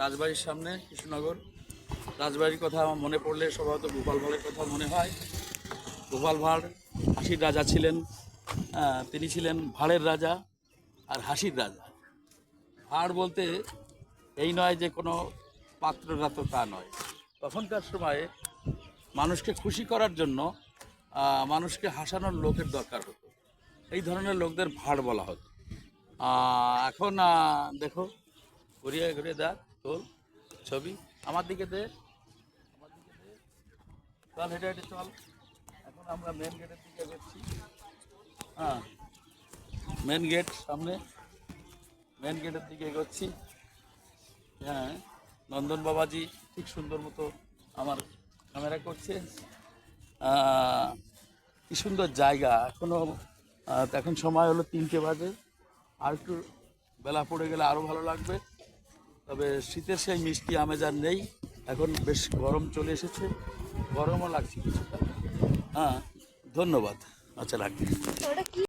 রাজবাড়ির সামনে, কৃষ্ণনগর। রাজবাড়ির কথা আমার মনে পড়লে স্বভাবত গোপাল ভাঁড়ের কথা মনে হয়। গোপাল ভাঁড় হাসির রাজা ছিলেন তিনি ছিলেন ভাঁড়ের রাজা আর হাসির রাজা। ভাঁড় বলতে এই নয় যে কোনো পাত্ররা তো তা নয়। তখনকার সময়ে মানুষকে খুশি করার জন্য মানুষকে হাসানোর লোকের দরকার হতো। এই ধরনের লোকদের ভাঁড় বলা হতো। এখন দেখো ঘুরিয়ে ঘুরিয়ে দেখ তোল ছবি। আমার দিকে দে। আমার দিকে দে চল, হেঁটে হেঁটে চল। এখন আমরা মেন গেটের দিকে এগোচ্ছি হ্যাঁ মেন গেট সামনে। মেন গেটের দিকে এগোচ্ছি। হ্যাঁ নন্দন বাবাজি ঠিক সুন্দর মতো আমার ক্যামেরা করছে। কি সুন্দর জায়গা। এখনও এখন সময় হলো তিনটে বাজে। আর একটু বেলা পড়ে গেলে আরও ভালো লাগবে। তবে শীতের সেই মিষ্টি আমেজ আর নেই। এখন বেশ গরম চলে এসেছে। গরমও লাগছে কিছুটা। হ্যাঁ ধন্যবাদ। আচ্ছা রাখি।